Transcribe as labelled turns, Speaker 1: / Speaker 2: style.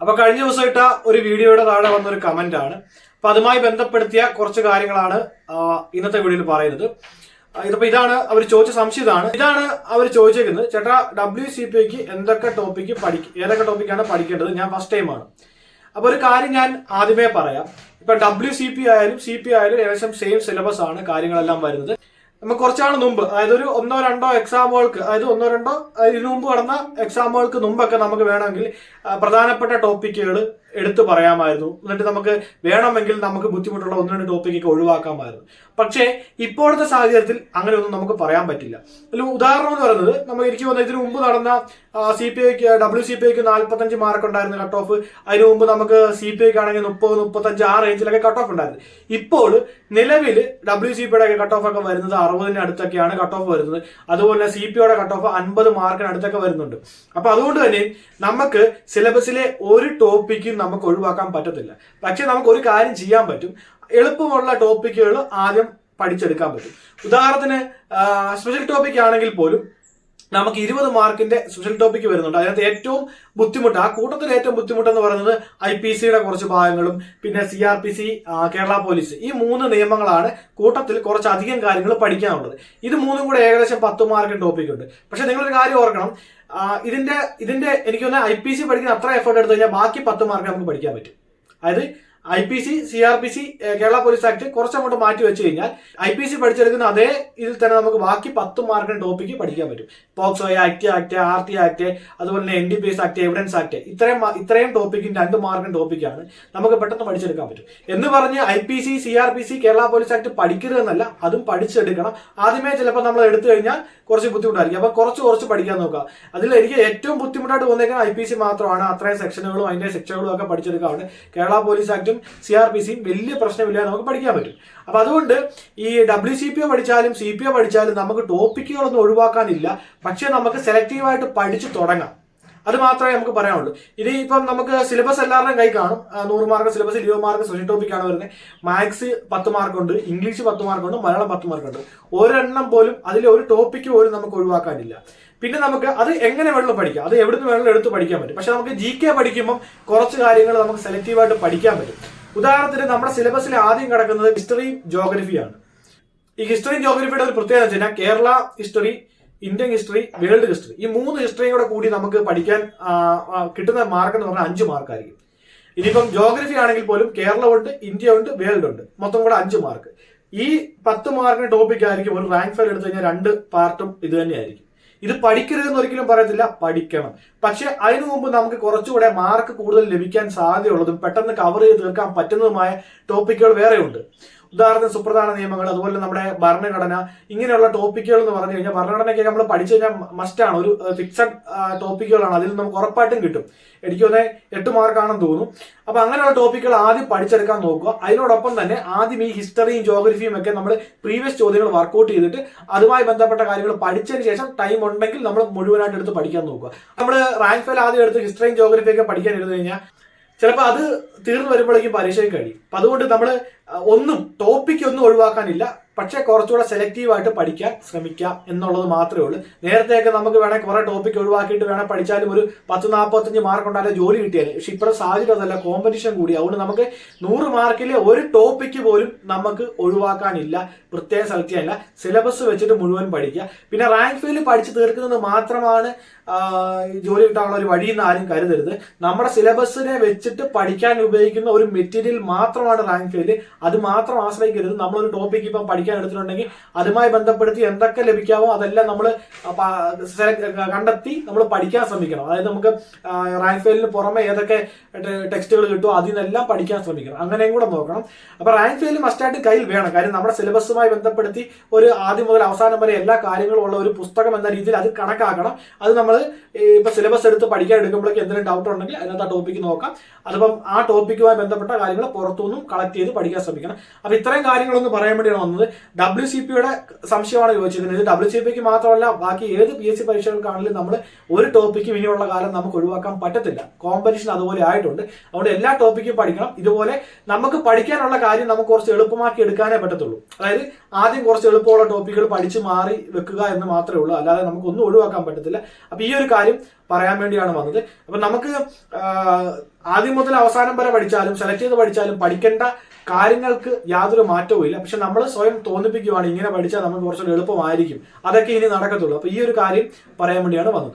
Speaker 1: അപ്പൊ കഴിഞ്ഞ ദിവസം ഇട്ട ഒരു വീഡിയോയുടെ താഴെ വന്ന ഒരു കമന്റ് ആണ്. അപ്പൊ അതുമായി ബന്ധപ്പെടുത്തിയ കുറച്ച് കാര്യങ്ങളാണ് ഇന്നത്തെ വീഡിയോയിൽ പറയുന്നത്. ഇതിപ്പോ ഇതാണ് അവർ ചോദിച്ച സംശയം ഇതാണ്. അവർ ചോദിച്ചേക്കുന്നത് ചേട്ടാ ഡബ്ല്യു സി പി ഐക്ക് എന്തൊക്കെ ടോപ്പിക്ക് പഠിക്കും ഏതൊക്കെ ടോപ്പിക്കാണ് പഠിക്കേണ്ടത്? ഞാൻ ഫസ്റ്റ് ടൈം ആണ്. അപ്പൊ ഒരു കാര്യം ഞാൻ ആദ്യമേ പറയാം. ഇപ്പൊ ഡബ്ല്യു സി പി ആയാലും സി പി ആയാലും ഏകദേശം സെയിം സിലബസ് ആണ് കാര്യങ്ങളെല്ലാം വരുന്നത്. നമുക്ക് കുറച്ചാണ് മുമ്പ് അതായത് ഒരു ഒന്നോ രണ്ടോ എക്സാമുകൾക്ക് അതായത് ഒന്നോ രണ്ടോ ഇതിനു മുമ്പ് നടന്ന എക്സാമുകൾക്ക് മുമ്പൊക്കെ നമുക്ക് വേണമെങ്കിൽ പ്രധാനപ്പെട്ട ടോപ്പിക്കുകൾ എടുത്തു പറയാമായിരുന്നു. എന്നിട്ട് നമുക്ക് വേണമെങ്കിൽ നമുക്ക് ബുദ്ധിമുട്ടുള്ള ഒന്ന് രണ്ട് ടോപ്പിക്കൊക്കെ ഒഴിവാക്കാമായിരുന്നു. പക്ഷേ ഇപ്പോഴത്തെ സാഹചര്യത്തിൽ അങ്ങനെ ഒന്നും നമുക്ക് പറയാൻ പറ്റില്ല. അതിൽ ഉദാഹരണം എന്ന് പറയുന്നത് നമ്മൾ എനിക്ക് വന്ന ഇതിനു മുമ്പ് നടന്ന സി പി ഐക്ക് ഡബ്ല്യു സി പി ഐക്ക് നാൽപ്പത്തഞ്ച് മാർക്ക് ഉണ്ടായിരുന്ന കട്ട് ഓഫ് അതിനു മുമ്പ് നമുക്ക് സി പി ഐക്ക് ആണെങ്കിൽ മുപ്പത് മുപ്പത്തഞ്ച് ആ റേഞ്ചിലൊക്കെ കട്ട് ഓഫ് ഉണ്ടായിരുന്നു. ഇപ്പോൾ നിലവിൽ ഡബ്ല്യു സി പിയുടെ കട്ട് ഓഫ് ഒക്കെ വരുന്നത് അറുപതിന് അടുത്തൊക്കെയാണ് കട്ട് ഓഫ് വരുന്നത്. അതുപോലെ സി പി ഐയുടെ കട്ട് ഓഫ് അൻപത് മാർക്കിന് അടുത്തൊക്കെ വരുന്നുണ്ട്. അപ്പൊ അതുകൊണ്ട് തന്നെ നമുക്ക് സിലബസിലെ ഒരു ടോപ്പിക്കും നമുക്ക് ഒഴിവാക്കാൻ പറ്റത്തില്ല. പക്ഷെ നമുക്ക് ഒരു കാര്യം ചെയ്യാൻ പറ്റും. എളുപ്പമുള്ള ടോപ്പിക്കുകൾ ആദ്യം പഠിച്ചെടുക്കാൻ പറ്റും. ഉദാഹരണത്തിന് സ്പെഷ്യൽ ടോപ്പിക് ആണെങ്കിൽ പോലും നമുക്ക് ഇരുപത് മാർക്കിന്റെ സ്പെഷ്യൽ ടോപ്പിക് വരുന്നുണ്ട്. അതിനകത്ത് ഏറ്റവും ബുദ്ധിമുട്ട് ആ കൂട്ടത്തിൽ ഏറ്റവും ബുദ്ധിമുട്ടെന്ന് പറയുന്നത് ഐ പി സിയുടെ കുറച്ച് ഭാഗങ്ങളും പിന്നെ C R P C Kerala police ഈ മൂന്ന് നിയമങ്ങളാണ് കൂട്ടത്തിൽ കുറച്ച് അധികം കാര്യങ്ങൾ പഠിക്കാനുള്ളത്. ഇത് മൂന്നും കൂടെ ഏകദേശം പത്ത് മാർക്കിന് ടോപ്പിക് ഉണ്ട്. പക്ഷെ നിങ്ങളൊരു കാര്യം ഓർക്കണം ഇതിന്റെ ഇതിന്റെ എനിക്ക് തോന്നുന്നത് ഐ പി സി പഠിക്കുന്ന അത്ര എഫേർട്ട് എടുത്തു കഴിഞ്ഞാൽ ബാക്കി പത്ത് മാർക്ക് നമുക്ക് പഠിക്കാൻ പറ്റും. അതായത് I P C C R P C Kerala police act കുറച്ചങ്ങോട്ട് മാറ്റി വെച്ച് കഴിഞ്ഞാൽ ഐ പി സി പഠിച്ചെടുക്കുന്ന അതേ ഇതിൽ തന്നെ നമുക്ക് ബാക്കി പത്ത് മാർക്കിന് ടോപ്പിക്ക് പഠിക്കാൻ പറ്റും. POCSO act act R T act അതുപോലെ തന്നെ N D P S act evidence act ഇത്രയും ഇത്രയും ടോപ്പിക്കും രണ്ട് മാർക്കിന് ടോപ്പിക്കാണ് നമുക്ക് പെട്ടെന്ന് പഠിച്ചെടുക്കാൻ പറ്റും. എന്ന് പറഞ്ഞ് I P C C R P C Kerala police act പഠിക്കരുതെന്നല്ല അതും പഠിച്ചെടുക്കണം. ആദ്യമേ ചിലപ്പോൾ നമ്മൾ എടുത്തു കഴിഞ്ഞാൽ കുറച്ച് ബുദ്ധിമുട്ടായിരിക്കും. അപ്പൊ കുറച്ച് കുറച്ച് പഠിക്കാൻ നോക്കുക. അതിൽ എനിക്ക് ഏറ്റവും ബുദ്ധിമുട്ടായിട്ട് തോന്നിയേക്കുന്നത് ഐ പി സി മാത്രമാണ്. അത്രയും സെക്ഷനുകളും അതിന്റെ സെക്ഷനുകളും ഒക്കെ പഠിച്ചെടുക്കാറുണ്ട്. കേരള പോലീസ് ആക്ടും സി ആർ പി സിയും വലിയ പ്രശ്നമില്ല നമുക്ക് പഠിക്കാൻ പറ്റും. അപ്പൊ അതുകൊണ്ട് ഈ ഡബ്ല്യു സി പി ഒ പഠിച്ചാലും സി പി ഒ പഠിച്ചാലും നമുക്ക് ടോപ്പിക്കുകളൊന്നും ഒഴിവാക്കാനില്ല. പക്ഷെ നമുക്ക് സെലക്റ്റീവായിട്ട് പഠിച്ചു തുടങ്ങാം. അത് മാത്രമേ നമുക്ക് പറയാനുള്ളൂ. ഇത് ഇപ്പം നമുക്ക് സിലബസ് എല്ലാവരുടെയും കൈ കാണും. നൂറ് മാർക്ക് സിലബസ് ഇരുപത് മാർക്ക് സ്പെഷ്യൽ ടോപ്പിക്കാണ് വരുന്നത്. മാത്സ് പത്ത് മാർക്കുണ്ട് ഇംഗ്ലീഷ് പത്ത് മാർക്കുണ്ട് മലയാളം പത്ത് മാർക്കുണ്ട് ഒരെണ്ണം പോലും അതിൽ ഒരു ടോപ്പിക്ക് പോലും നമുക്ക് ഒഴിവാക്കാനില്ല. പിന്നെ നമുക്ക് അത് എങ്ങനെ വേണമെങ്കിലും പഠിക്കാം. അത് എവിടുന്ന് വേണമെങ്കിലും എടുത്ത് പഠിക്കാൻ പറ്റും. പക്ഷെ നമുക്ക് ജി കെ പഠിക്കുമ്പോൾ കുറച്ച് കാര്യങ്ങൾ നമുക്ക് സെലക്റ്റീവായിട്ട് പഠിക്കാൻ പറ്റും. ഉദാഹരണത്തിന് നമ്മുടെ സിലബസിൽ ആദ്യം കിടക്കുന്നത് ഹിസ്റ്ററിയും ജോഗ്രഫിയാണ് ഈ ഹിസ്റ്ററിയും ജോഗ്രഫിയുടെ ഒരു പ്രത്യേകത വെച്ച് Kerala history Indian history world history ഈ മൂന്ന് ഹിസ്റ്ററിയും കൂടെ കൂടി നമുക്ക് പഠിക്കാൻ കിട്ടുന്ന മാർക്ക് എന്ന് പറഞ്ഞാൽ അഞ്ച് മാർക്കായിരിക്കും ഇനിയിപ്പം ജോഗ്രഫി ആണെങ്കിൽ പോലും കേരളം ഉണ്ട് ഇന്ത്യ ഉണ്ട് വേൾഡ് ഉണ്ട്. മൊത്തം കൂടെ അഞ്ച് മാർക്ക് ഈ പത്ത് മാർക്കിന് ടോപ്പിക് ആയിരിക്കും. ഒരു റാങ്ക് ഫയൽ എടുത്തു കഴിഞ്ഞാൽ രണ്ട് പാർട്ടും ഇത് തന്നെയായിരിക്കും. ഇത് പഠിക്കരുതെന്ന് ഒരിക്കലും പറയത്തില്ല പഠിക്കണം. പക്ഷെ അതിനു മുമ്പ് നമുക്ക് കുറച്ചുകൂടെ മാർക്ക് കൂടുതൽ ലഭിക്കാൻ സാധ്യതയുള്ളതും പെട്ടെന്ന് കവർ ചെയ്ത് തീർക്കാൻ പറ്റുന്നതുമായ ടോപ്പിക്കുകൾ വേറെയുണ്ട്. ഉദാഹരണത്തിന് സുപ്രധാന നിയമങ്ങൾ അതുപോലെ നമ്മുടെ ഭരണഘടന ഇങ്ങനെയുള്ള ടോപ്പിക്കുകൾ എന്ന് പറഞ്ഞു കഴിഞ്ഞാൽ ഭരണഘടനയ്ക്ക് നമ്മൾ പഠിച്ചു കഴിഞ്ഞാൽ മസ്റ്റാണ് ഒരു ഫിക്സഡ് ടോപ്പിക്കുകളാണ് അതിൽ നമുക്ക് ഉറപ്പായിട്ടും കിട്ടും. എനിക്ക് തോന്നുന്നത് എട്ട് മാർക്കാണെന്ന് തോന്നുന്നു. അപ്പൊ അങ്ങനെയുള്ള ടോപ്പിക്കുകൾ ആദ്യം പഠിച്ചെടുക്കാൻ നോക്കുക. അതിനോടൊപ്പം തന്നെ ആദ്യം ഈ ഹിസ്റ്ററിയും ജോഗ്രഫിയും ഒക്കെ നമ്മൾ പ്രീവിയസ് ചോദ്യങ്ങൾ വർക്കൗട്ട് ചെയ്തിട്ട് അതുമായി ബന്ധപ്പെട്ട കാര്യങ്ങൾ പഠിച്ചതിന് ശേഷം ടൈം ഉണ്ടെങ്കിൽ നമ്മൾ മുഴുവനായിട്ട് എടുത്ത് പഠിക്കാൻ നോക്കുക. നമ്മൾ റാങ്ക് ഫയൽ ആദ്യം എടുത്ത് ഹിസ്റ്ററിയും ജോഗ്രഫിയൊക്കെ പഠിക്കാൻ ഇരുന്നു കഴിഞ്ഞാൽ ചിലപ്പോൾ അത് തീർന്നു വരുമ്പോഴേക്കും പരീക്ഷയും കഴിയും. അപ്പൊ അതുകൊണ്ട് നമ്മൾ ഒന്നും ടോപ്പിക് ഒന്നും ഒഴിവാക്കാനില്ല. പക്ഷേ കുറച്ചുകൂടെ സെലക്റ്റീവ് ആയിട്ട് പഠിക്കാൻ ശ്രമിക്കാം എന്നുള്ളത് മാത്രമേ ഉള്ളൂ. നേരത്തെയൊക്കെ നമുക്ക് വേണമെങ്കിൽ കുറെ ടോപ്പിക് ഒഴിവാക്കിയിട്ട് വേണേൽ പഠിച്ചാലും ഒരു പത്ത് നാൽപ്പത്തഞ്ച് മാർക്ക് ഉണ്ടായാലേ ജോലി കിട്ടിയാൽ പക്ഷെ ഇപ്പോഴത്തെ സാഹചര്യം അതല്ല കോമ്പറ്റീഷൻ കൂടി. അതുകൊണ്ട് നമുക്ക് നൂറ് മാർക്കിലെ ഒരു ടോപ്പിക്ക് പോലും നമുക്ക് ഒഴിവാക്കാനില്ല. പ്രത്യേകം സെലക്ട് ചെയ്യാനില്ല. സിലബസ് വെച്ചിട്ട് മുഴുവൻ പഠിക്കുക. പിന്നെ റാങ്ക് ഫീൽഡിൽ പഠിച്ച് തീർക്കുന്നത് മാത്രമാണ് ജോലി കിട്ടാനുള്ള ഒരു വഴി എന്ന് ആരും കരുതരുത്. നമ്മുടെ സിലബസിനെ വെച്ചിട്ട് പഠിക്കാൻ ഉപയോഗിക്കുന്ന ഒരു മെറ്റീരിയൽ മാത്രമാണ് റാങ്ക് ഫീൽഡ് അത് മാത്രം ആശ്രയിക്കരുത്. നമ്മളൊരു ടോപ്പിക്ക് ഇപ്പം പഠിക്കാൻ എടുത്തിട്ടുണ്ടെങ്കിൽ അതുമായി ബന്ധപ്പെടുത്തി എന്തൊക്കെ ലഭിക്കാവോ അതെല്ലാം നമ്മൾ കണ്ടെത്തി നമ്മൾ പഠിക്കാൻ ശ്രമിക്കണം. അതായത് നമുക്ക് റാങ്ക് ഫെയിലിന് പുറമെ ഏതൊക്കെ ടെക്സ്റ്റുകൾ കിട്ടുമോ അതിൽ നിന്നെല്ലാം പഠിക്കാൻ ശ്രമിക്കണം. അങ്ങനെയും കൂടെ നോക്കണം. അപ്പൊ റാങ്ക് ഫെയിൽ മസ്റ്റായിട്ട് കയ്യിൽ വേണം. കാര്യം നമ്മുടെ സിലബസുമായി ബന്ധപ്പെടുത്തി ഒരു ആദ്യം മുതൽ അവസാനം വരെ എല്ലാ കാര്യങ്ങളും ഉള്ള ഒരു പുസ്തകം എന്ന രീതിയിൽ അത് കണക്കാക്കണം. അത് നമ്മൾ ഇപ്പൊ സിലബസ് എടുത്ത് പഠിക്കാൻ എടുക്കുമ്പോഴേക്ക് എന്തെങ്കിലും ഡൗട്ട് ഉണ്ടെങ്കിൽ അതിനകത്ത് ആ ടോപ്പിക്ക് നോക്കാം. അതിപ്പം ആ ടോപ്പിക്കുമായി ബന്ധപ്പെട്ട കാര്യങ്ങൾ പുറത്തുനിന്നും കളക്ട് ചെയ്ത് പഠിക്കാൻ ശ്രമിക്കണം. അപ്പൊ ഇത്രയും കാര്യങ്ങളൊന്നും പറയാൻ വേണ്ടിയാണ് വന്നത്. ഡബ്ല്യു സി പിയുടെ സംശയമാണ് ചോദിച്ചിരിക്കുന്നത്. ഇത് ഡബ്ല്യു സി പിക്ക് മാത്രമല്ല ബാക്കി ഏത് പി എസ് സി പരീക്ഷകൾക്കാണെങ്കിലും നമ്മൾ ഒരു ടോപ്പിക്കും ഇനിയുള്ള കാലം നമുക്ക് ഒഴിവാക്കാൻ പറ്റത്തില്ല. കോമ്പറ്റീഷൻ അതുപോലെ ആയിട്ടുണ്ട്. അതുകൊണ്ട് എല്ലാ ടോപ്പിക്കും പഠിക്കണം. ഇതുപോലെ നമുക്ക് പഠിക്കാനുള്ള കാര്യം നമുക്ക് കുറച്ച് എളുപ്പമാക്കി എടുക്കാനേ പറ്റത്തുള്ളൂ. അതായത് ആദ്യം കുറച്ച് എളുപ്പമുള്ള ടോപ്പിക്കുകൾ പഠിച്ച് മാറി വെക്കുക എന്ന് മാത്രമേ ഉള്ളൂ. അല്ലാതെ നമുക്ക് ഒന്നും ഒഴിവാക്കാൻ പറ്റത്തില്ല. അപ്പൊ ഈ ഒരു കാര്യം പറയാൻ വേണ്ടിയാണ് വന്നത്. അപ്പൊ നമുക്ക് ആദ്യം മുതൽ അവസാനം വരെ പഠിച്ചാലും സെലക്ട് ചെയ്ത് പഠിച്ചാലും പഠിക്കേണ്ട കാര്യങ്ങൾക്ക് യാതൊരു മാറ്റവും ഇല്ല. പക്ഷെ നമ്മൾ സ്വയം തോന്നിപ്പിക്കുവാണ് ഇങ്ങനെ പഠിച്ചാൽ നമുക്ക് കുറച്ചുകൂടി എളുപ്പമായിരിക്കും. അതൊക്കെ ഇനി നടക്കത്തുള്ളൂ. അപ്പൊ ഈ ഒരു കാര്യം പറയാൻ വേണ്ടിയാണ് വന്നത്.